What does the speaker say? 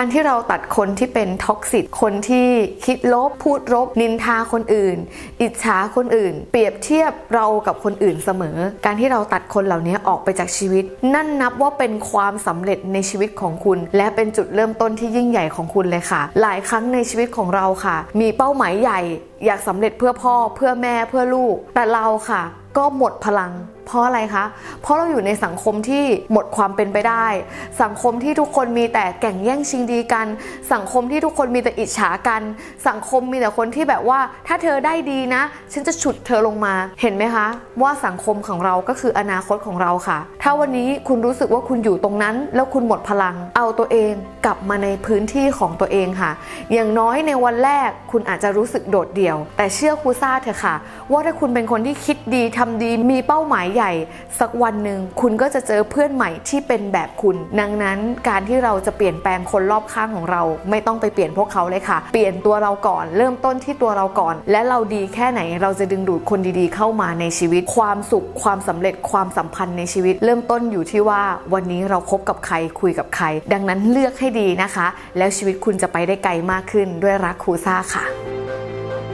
การที่เราตัดคนที่เป็นท็อกซิตคนที่คิดลบพูดลบนินทาคนอื่น อิจฉาคนอื่น เปรียบเทียบเรากับคนอื่นเสมอ การที่เราตัดคนเหล่านี้ออกไปจากชีวิต นั่นนับว่าเป็นความสำเร็จในชีวิตของคุณ และเป็นจุดเริ่มต้นที่ยิ่งใหญ่ของคุณเลยค่ะ หลายครั้งในชีวิตของเราค่ะ มีเป้าหมายใหญ่ อยากสำเร็จเพื่อพ่อเพื่อแม่เพื่อลูก แต่เราค่ะ ก็หมดพลัง เพราะอะไรคะ เพราะเราอยู่ในสังคมที่หมดความเป็นไปได้ สังคมที่ทุกคนมีแต่แก่งแย่งชิงดีกัน สังคมที่ทุกคนมีแต่อิจฉากัน สังคมมีแต่คนที่แบบว่า ถ้าเธอได้ดีนะ ฉันจะฉุดเธอลงมาเห็นไหมคะ ว่าสังคมของเราก็คืออนาคตของเราค่ะ ถ้าวันนี้คุณรู้สึกว่าคุณอยู่ตรงนั้น แล้วคุณหมดพลัง เอาตัวเองกลับมาในพื้นที่ของตัวเองค่ะ อย่างน้อยในวันแรกคุณอาจจะรู้สึกโดดเดี่ยว แต่เชื่อครูซ่าเถอะค่ะ ว่าถ้าคุณเป็นคนที่คิดดีทำดีมีเป้าหมายใหญ่ สักวันหนึ่งคุณก็จะเจอเพื่อนใหม่ที่เป็นแบบคุณ ดังนั้นการที่เราจะเปลี่ยนแปลงคนรอบข้างของเรา ไม่ต้องไปเปลี่ยนพวกเขาเลยค่ะ เปลี่ยนตัวเราก่อน เริ่มต้นที่ตัวเราก่อน และเราดีแค่ไหนเราจะดึงดูดคนดีๆ เข้ามาในชีวิต ความสุข ความสำเร็จความสัมพันธ์ในชีวิต เริ่มต้นอยู่ที่ว่าวันนี้เราคบกับใครคุยกับใคร ดังนั้นเลือกให้ดีนะคะ แล้วชีวิตคุณจะไปได้ไกลมากขึ้นด้วยรักครูซ่าค่ะ